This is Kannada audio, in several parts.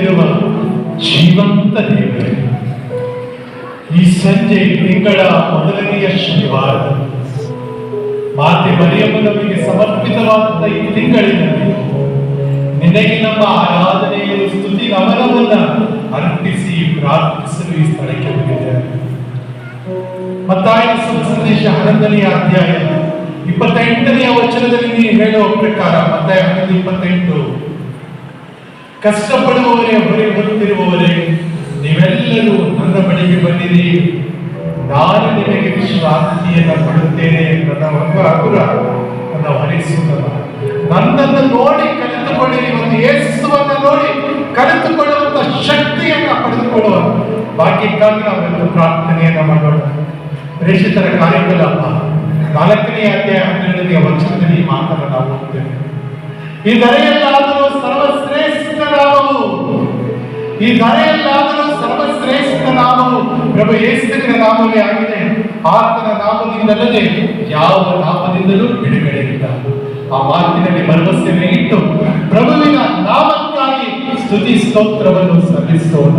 ನಡೆಸುತ್ತಿರುವ ಜೀವಂತ ದೇವರೇ, ಈ ಸಂಜೆ ತಿಂಗಳ ಮೊದಲನೆಯ ಶನಿವಾರ, ಮಾತೆ ಮರಿಯಮ್ಮನವರಿಗೆ ನಮಗೆ ಈ ತಿಂಗಳಿನಲ್ಲಿ ನಿನಗೆ ನಮ್ಮ ಆರಾಧನೆಯನ್ನು ಸ್ತುತಿ ನಮನವನ್ನ ಅರ್ಪಿಸಿ ಪ್ರಾರ್ಥಿಸಲು ಈ ಸ್ಥಳಕ್ಕೆ ಬಂದಿದ್ದೇವೆ ಮತ್ತಾಯನ ಸಂದೇಶ ಹನ್ನೊಂದನೆಯ ಅಧ್ಯಾಯ ಇಪ್ಪತ್ತೆಂಟನೆಯ ವಚನದಲ್ಲಿ ನೀವು ಹೇಳುವ ಪ್ರಕಾರ ಮತ್ತಾಯ ಹನ್ನೊಂದು ಇಪ್ಪತ್ತೆಂಟು ಕಷ್ಟಪಡುವವರೇ, ಹೊರೆ ಬರುತ್ತಿರುವವರೇ, ನೀವೆಲ್ಲರೂ ನನ್ನ ಬಳಿಗೆ ಬಂದಿರಿ ನಾನು ನಿಮಗೆ ವಿಶ್ರಾಂತಿಯನ್ನು ಪಡುತ್ತೇನೆ ನನ್ನ ಹಗುರ ನನ್ನ ಹೊರಿಸುವುದಲ್ಲ ನನ್ನನ್ನು ನೋಡಿ ಕಲಿತುಕೊಳ್ಳಿರಿ ಒಂದು ಯೇಸುವನ್ನು ನೋಡಿ ಕಲಿತುಕೊಳ್ಳುವಂತ ಶಕ್ತಿಯನ್ನು ಪಡೆದುಕೊಳ್ಳುವ ಭಾಗ್ಯಕ್ಕಾಗಿ ನಾವೆಲ್ಲ ಪ್ರಾರ್ಥನೆಯನ್ನ ಮಾಡೋಣ. ಪ್ರೇಷಿತರ ಕಾರ್ಯಗಳ ನಾಲ್ಕನೇ ಅಧ್ಯಾಯ ಹನ್ನೆರಡನೇ ವಚನದಲ್ಲಿ ಮಾತನ್ನು ಈ ಧರೆಯಲ್ಲಾದರೂ ಈ ಧರೆಯಲ್ಲಾದರೂ ಸರ್ವಶ್ರೇಷ್ಠ ನಾಮವು ಪ್ರಭು ಯೇಸುವಿನ ನಾಮವೇ ಆಗಿದೆ. ಆತನ ನಾಮದಿಂದಲೇ ಯಾವ ನಾಮದಿಂದಲೂ ಬಿಡುಗಡೆ ಇಲ್ಲ ಆ ಮಾತಿನಲ್ಲಿ ಭರವಸೆಯನ್ನು ಇಟ್ಟು ಪ್ರಭುವಿನ ನಾಮಕ್ಕಾಗಿ ಸ್ತುತಿ ಸ್ತೋತ್ರವನ್ನು ಸಲ್ಲಿಸೋಣ.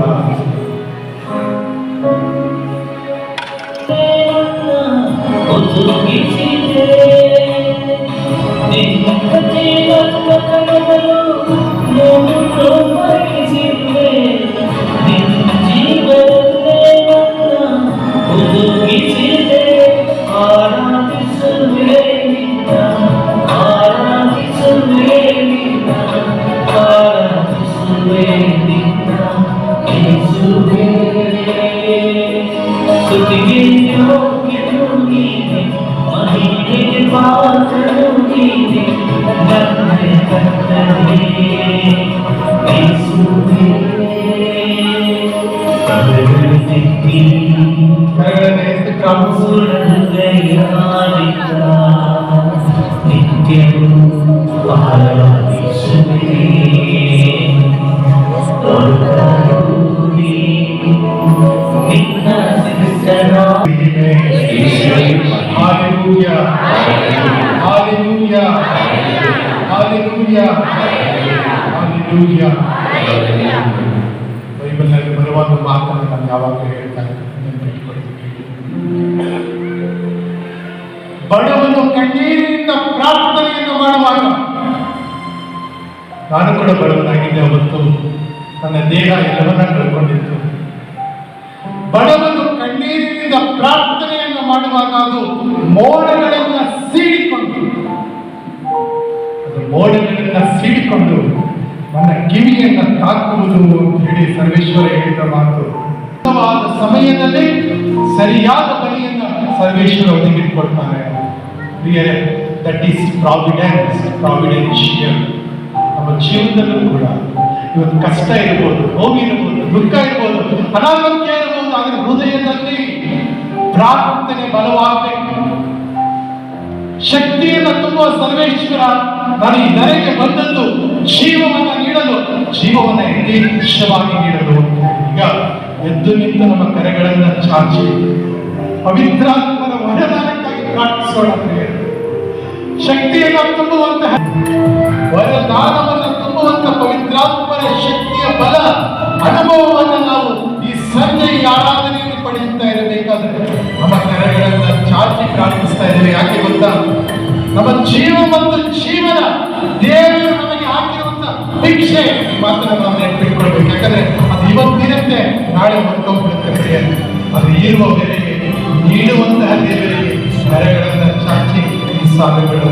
ಕರಗಳನ್ನು ಎತ್ತಿ ಪ್ರಾರ್ಥಿಸೋಣ ಬೈಬಲ್ನಲ್ಲಿ ಬರುವಾಗ ಮಾತನ್ನು ನಾನು ಯಾವಾಗಲೂ ಹೇಳ್ತಾರೆ ಬಡವನು ಕಣ್ಣೀರಿನಿಂದ ಪ್ರಾರ್ಥನೆಯನ್ನು ಮಾಡುವಾಗ, ನಾನು ಕೂಡ ಬಡವನಾಗಿದ್ದೆ ಅವತ್ತು. ನನ್ನ ದೇಹ ಎಲ್ಲವನ್ನ ಕಳ್ಕೊಂಡಿತ್ತು. ಬಡವನು ಕಣ್ಣೀರಿನಿಂದ ಪ್ರಾರ್ಥನೆಯನ್ನು ಮಾಡುವಾಗ ಅದು ಮೋಡಗಳನ್ನ ಮೋಡಗಳನ್ನ ಸೀಳಿಕೊಂಡು ನನ್ನ ಕಿವಿಯನ್ನ ತಾಕುವುದು ಅಂತ ಹೇಳಿ ಸರ್ವೇಶ್ವರ ಹೇಳಿದ ಮಾತು. ಸಮಯದಲ್ಲಿ ಸರಿಯಾದ ಬಲಿಯನ್ನ ಸರ್ವೇಶ್ವರ ಒದಗಿಟ್ಕೊಡ್ತಾನೆ ದಟ್ ಈಸ್ ಪ್ರಾವಿಡೆನ್ಸ್ ಪ್ರಾವಿಡೆನ್ಶಿಯಲ್ ನಮ್ಮ ಜೀವನದಲ್ಲೂ ಕೂಡ ಇವತ್ತು ಕಷ್ಟ ಇರ್ಬೋದು ನೋವು ಇರ್ಬೋದು ದುಃಖ ಇರ್ಬೋದು, ಅನಾರೋಗ್ಯ ಇರ್ಬೋದು ಅದರ ಹೃದಯದಲ್ಲಿ ಪ್ರಾರ್ಥನೆ ಬಲವಾಗಬೇಕು. ಶಕ್ತಿಯನ್ನು ತುಂಬುವ ಸರ್ವೇಶ್ವರ ನಾನು ಈ ಬಂದದ್ದು ಜೀವವನ್ನ ನೀಡಲು, ಜೀವವನ್ನ ಯಥೇಚ್ಛವಾಗಿ ನೀಡಲು ಈಗ ಎದ್ದು ನಿಂತ ನಮ್ಮ ಕರೆಗಳನ್ನ ಚಾಚಿ ಪವಿತ್ರಾತ್ಮನ ವರದಾನಕ್ಕಾಗಿ ಪ್ರಾರ್ಥಿಸೋಣ. ಶಕ್ತಿಯನ್ನ ತುಂಬುವಂತಹ ಇದ್ದೇವೆ ಯಾಕೆ ಗೊತ್ತಾ ನಮ್ಮ ಜೀವ ಮತ್ತು ಜೀವನ ದೇವರು ನಮಗೆ ಹಾಕಿರುವಂತ ಭಿಕ್ಷೆ ಮಾತ್ರ ನಾವು ನೆನಪಿಟ್ಕೊಳ್ಬೇಕು ಯಾಕಂದ್ರೆ ಅದು ಇವತ್ತಿನಂತೆ ನಾಳೆ ಹೊರಟೋಗ್ಬಿಡುತ್ತೆ. ಅದು ಬೆಲೆಗೆ, ನೀಡುವಂತಹ ದೇವರಿಗೆ ಕರೆಗಳನ್ನ ಚಾಚಿ ಈ ಸಾಲುಗಳು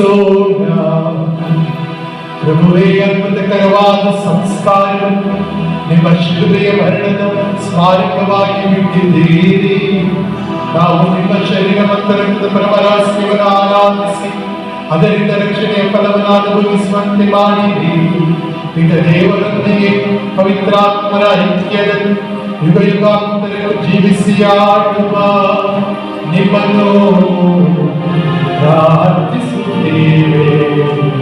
ಪ್ರಾರ್ಥಿಸೋಣ ಪ್ರಭುವೇ ಅದ್ಭುತಕರವಾದ ಸಂಸ್ಕಾರ ನಿಮ್ಮ ಶಿಲುಬೆಯ ಮರಣದ ಸ್ಮಾರಕವಾಗಿ ಬಿಟ್ಟಿದ್ದೀರಿ ನಾವು ನಿಮ್ಮ ಶರೀರ ಮತ್ತು ರಕ್ತದ ಪರಮರಾಸ್ಯವನ್ನು ಆರಾಧಿಸಿ ಅದರಿಂದ ರಕ್ಷಣೆಯ ಫಲವನ್ನು ಅನುಭವಿಸುವಂತೆ ಮಾಡಿರಿ ಈಗ ದೇವರೊಂದಿಗೆ ಪವಿತ್ರಾತ್ಮರ ಐಕ್ಯದಲ್ಲಿ ಯುಗ ಯುಗಾಂತರಗಳು ಜೀವಿಸಿ ಆಡುವ ನಿಮ್ಮನ್ನು ಪ್ರಾರ್ಥಿಸುತ್ತೇವೆ Spirit.